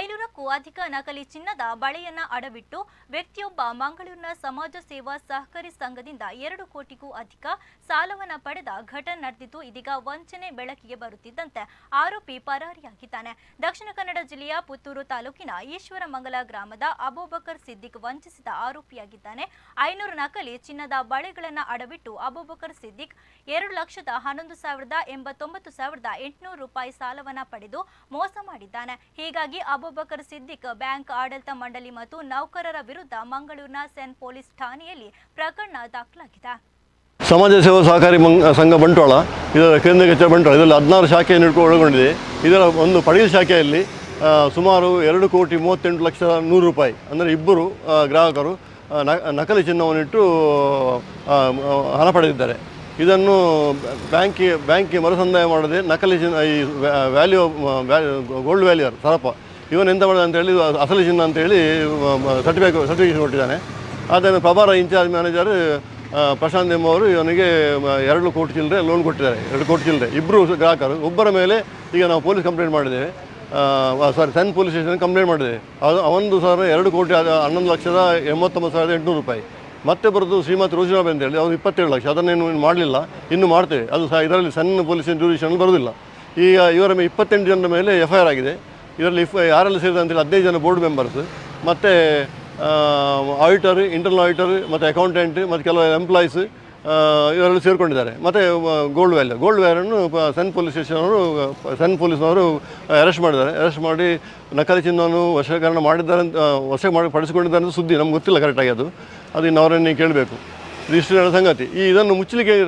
ಐನೂರಕ್ಕೂ ಅಧಿಕ ನಕಲಿ ಚಿನ್ನದ ಬಳೆಯನ್ನ ಅಡವಿಟ್ಟು ವ್ಯಕ್ತಿಯೊಬ್ಬ ಮಂಗಳೂರಿನ ಸಮಾಜ ಸೇವಾ ಸಹಕಾರಿ ಸಂಘದಿಂದ ಎರಡು ಕೋಟಿಗೂ ಅಧಿಕ ಸಾಲವನ್ನ ಪಡೆದ ಘಟನೆ ನಡೆದಿದ್ದು ಇದೀಗ ವಂಚನೆ ಬೆಳಕಿಗೆ ಬರುತ್ತಿದ್ದಂತೆ ಆರೋಪಿ ಪರಾರಿಯಾಗಿದ್ದಾನೆ. ದಕ್ಷಿಣ ಕನ್ನಡ ಜಿಲ್ಲೆಯ ಪುತ್ತೂರು ತಾಲೂಕಿನ ಈಶ್ವರಮಂಗಲ ಗ್ರಾಮದ ಅಬೂಬಕರ್ ಸಿದ್ದಿಕ್ ವಂಚಿಸಿದ ಆರೋಪಿಯಾಗಿದ್ದಾನೆ. ಐನೂರು ನಕಲಿ ಚಿನ್ನದ ಬಳೆಗಳನ್ನ ಅಡವಿಟ್ಟು ಅಬೂಬಕರ್ ಸಿದ್ದಿಕ್ ಎರಡು ಲಕ್ಷದ ಹನ್ನೊಂದು ಸಾವಿರದ ಎಂಬತ್ತೊಂಬತ್ತು ಸಾವಿರದ ಎಂಟುನೂರು ರೂಪಾಯಿ ಸಾಲವನ್ನ ಪಡೆದು ಮೋಸ ಮಾಡಿದ್ದಾನೆ. ಹೀಗಾಗಿ ಅಬೂಬಕರ್ ಸಿದ್ದಿಕ್ ಬ್ಯಾಂಕ್ ಆಡಳಿತ ಮಂಡಳಿ ಮತ್ತು ನೌಕರರ ವಿರುದ್ಧ ಮಂಗಳೂರಿನ ಸೆನ್ ಪೊಲೀಸ್ ಠಾಣೆಯಲ್ಲಿ ಪ್ರಕರಣ ದಾಖಲಾಗಿದೆ. ಸಮಾಜ ಸೇವಾ ಸಹಕಾರಿ ಸಂಘ ಬಂಟ್ವಾಳ, ಇದರ ಕೇಂದ್ರ ಕಚೇರಿ ಬಂಟ್ವಾಳ, ಇದರಲ್ಲಿ ಹದಿನಾರು ಶಾಖೆಯನ್ನು ಒಳಗೊಂಡಿದೆ. ಇದರ ಒಂದು ಪಡೀಲ್ ಶಾಖೆಯಲ್ಲಿ ಸುಮಾರು ಎರಡು ಕೋಟಿ ಮೂವತ್ತೆಂಟು ಲಕ್ಷ ನೂರು ರೂಪಾಯಿ, ಅಂದರೆ ಇಬ್ಬರು ಗ್ರಾಹಕರು ನಕಲಿ ಚಿನ್ನವನ್ನಿಟ್ಟು ಹಣ ಪಡೆದಿದ್ದಾರೆ. ಇದನ್ನು ಬ್ಯಾಂಕಿಗೆ ಬ್ಯಾಂಕಿಗೆ ಮರುಸಂದಾಯ ಮಾಡದೆ ನಕಲಿ ಚಿನ್ನ, ಈ ವ್ಯಾಲ್ಯೂ ಗೋಲ್ಡ್ ವ್ಯಾಲ್ಯೂರ್ ಸರಪ. ಇವನು ಎಂತ ಮಾಡಿದೆ ಅಂತೇಳಿ ಅಸಲಿ ಚಿನ್ನ ಅಂತೇಳಿ ಸರ್ಟಿಫಿಕೇಟ್ ಸರ್ಟಿಫಿಕೇಷನ್ ಕೊಟ್ಟಿದ್ದಾನೆ. ಅದನ್ನು ಪ್ರಭಾರ ಇನ್ಚಾರ್ಜ್ ಮ್ಯಾನೇಜರ್ ಪ್ರಶಾಂತ್ ಪ್ರಶಾಂತ್ ಎಂಬುವರು ಇವನಿಗೆ ಎರಡು ಕೋಟಿ ಚಿಲ್ಲರೆ ಲೋನ್ ಕೊಟ್ಟಿದ್ದಾರೆ. ಎರಡು ಕೋಟಿ ಚಿಲ್ಲರೆ. ಇಬ್ಬರು ಗ್ರಾಹಕರು. ಒಬ್ಬರ ಮೇಲೆ ಈಗ ನಾವು ಪೊಲೀಸ್ ಕಂಪ್ಲೇಂಟ್ ಮಾಡಿದ್ದೇವೆ. Sorry CEN police station complaint ಮಾಡಿದೆ ಅದು ಅವನದು ಸರ್ ಎರಡು ಕೋಟಿ ಹನ್ನೊಂದು ಲಕ್ಷದ ಎಂಬತ್ತೊಂಬತ್ತು ಸಾವಿರದ ಎಂಟುನೂರು ರೂಪಾಯಿ. ಮತ್ತೆ ಬರೋದು ಶ್ರೀಮತಿ ರೋಜಿನಾಬ್ ಅಂತೇಳಿ ಅವ್ರು ಇಪ್ಪತ್ತೇಳು ಲಕ್ಷ. ಅದನ್ನೇನು ಮಾಡಲಿಲ್ಲ. ಇನ್ನು ಮಾಡ್ತೇವೆ. ಅದು ಸಹ ಇದರಲ್ಲಿ ಸಣ್ಣ ಪೊಲೀಸ್ ಜೂರಿಷನ್ ಬರೋದಿಲ್ಲ ಈಗ ಇವರ ಮೇಲೆ ಇಪ್ಪತ್ತೆಂಟು ಜನರ ಮೇಲೆ ಎಫ್ ಐ ಆರ್ ಆಗಿದೆ. ಇದರಲ್ಲಿ ಯಾರೆಲ್ಲ ಸೇರಿದೆ ಅಂತೇಳಿ ಹದಿನೈದು ಜನ ಬೋರ್ಡ್ ಮೆಂಬರ್ಸ್ ಮತ್ತು ಆಡಿಟರ್ ಇಂಟರ್ನಲ್ ಆಡಿಟರ್ ಮತ್ತು ಅಕೌಂಟೆಂಟ್ ಮತ್ತು ಕೆಲವು ಎಂಪ್ಲಾಯೀಸ್ ಇವರೆಲ್ಲ ಸೇರಿಕೊಂಡಿದ್ದಾರೆ. ಮತ್ತು ಗೋಲ್ಡ್ ವ್ಯಾಲ್ಯೂ ಗೋಲ್ಡ್ ವ್ಯಾಲ್ಯೂನು ಸೆನ್ ಪೊಲೀಸ್ ಸ್ಟೇಷನ್ ಅವರು ಸೆನ್ ಪೊಲೀಸ್ನವರು ಅರೆಸ್ಟ್ ಮಾಡಿದ್ದಾರೆ. ಅರೆಸ್ಟ್ ಮಾಡಿ, ನಕಲಿ ಚಿನ್ನವನ್ನು ವಶೀಕರಣ ಮಾಡಿದ್ದಾರೆ ಅಂತ ವಶ ಮಾಡಿ ಪಡಿಸಿಕೊಂಡಿದ್ದಾರೆ ಅಂತ ಸುದ್ದಿ. ನಮ್ಗೆ ಗೊತ್ತಿಲ್ಲ ಕರೆಕ್ಟಾಗಿ ಅದು. ಅದು ಇನ್ನು ಅವರನ್ನೇ ಕೇಳಬೇಕು. ಇದಿಷ್ಟು ಸಂಗತಿ. ಈ ಇದನ್ನು ಮುಚ್ಚಲಿಕ್ಕೆ